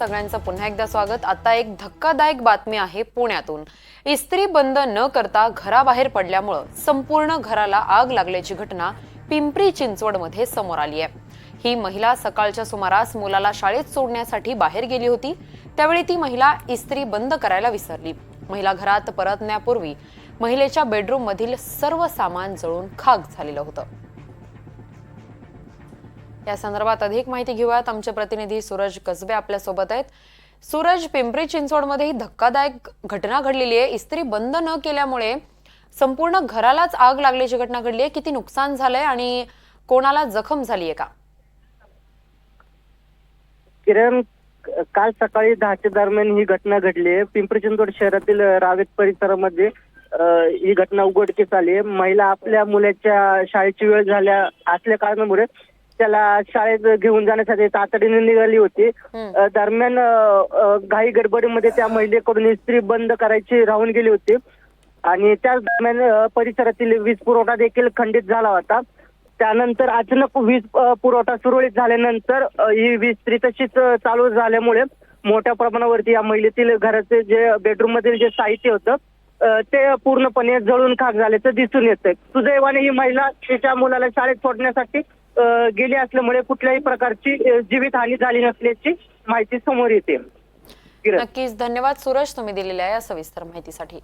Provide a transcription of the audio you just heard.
सगळ्यांचं पुन्हा एकदा स्वागत. आता एक धक्कादायक बातमी आहे पुण्यातून. इस्त्री बंद न करता घराबाहेर पडल्यामुळं संपूर्ण घराला आग लागल्याची घटना पिंपरी चिंचवडमध्ये समोर आली आहे. ही महिला सकाळच्या सुमारास मुलाला शाळेत सोडण्यासाठी बाहेर गेली होती. त्यावेळी ती महिला इस्त्री बंद करायला विसरली. महिला घरात परतण्यापूर्वी महिलेच्या बेडरूम मधील सर्व सामान जळून खाक झालेलं होतं. या संदर्भात अधिक माहिती घेऊयात. आमचे प्रतिनिधी सूरज कसबे आपल्यासोबत आहेत. सूरज पिंपरी चिंचवडमध्ये ही धक्कादायक घटना घडलेली आहे. इस्त्री बंद न केल्यामुळे संपूर्ण घरालाच आग लागल्याची घटना घडली आहे. किती नुकसान झालंय आणि कोणाला जखम झाली आहे का? किरण काल सकाळी दहाच्या दरम्यान ही घटना घडली आहे. पिंपरी चिंचवड शहरातील रावेत परिसरामध्ये ही घटना उघडकीस आली आहे. महिला आपल्या मुलाच्या शाळेची वेळ झाल्या असल्या कारणामुळे त्याला शाळेत घेऊन जाण्यासाठी तातडीने निघाली होती. अ, दरम्यान अ, अ, घाई गडबडीमध्ये त्या महिलेकडून इस्त्री बंद करायची राहून गेली होती. आणि त्याच दरम्यान अ, परिसरातील वीज पुरवठा देखील खंडित झाला होता. त्यानंतर अचानक वीज अ, पुरवठा सुरळीत झाल्यानंतर अ, ही वीज स्त्री तशीच अ, चालू झाल्यामुळे मोठ्या प्रमाणावरती या महिलेतील घराचे जे बेडरूम मधील जे साहित्य होतं अ, ते पूर्णपणे जळून खाक झाल्याचं दिसून येतंय. सुदैवाने ही महिला तिच्या मुलाला शाळेत सोडण्यासाठी गेली असल्यामुळे कुठल्याही प्रकारची अ, जीवितहानी झाली नसल्याची माहिती समोर येते. नक्कीच. धन्यवाद. सुरज तुम्ही दिलेल्या या सविस्तर माहितीसाठी.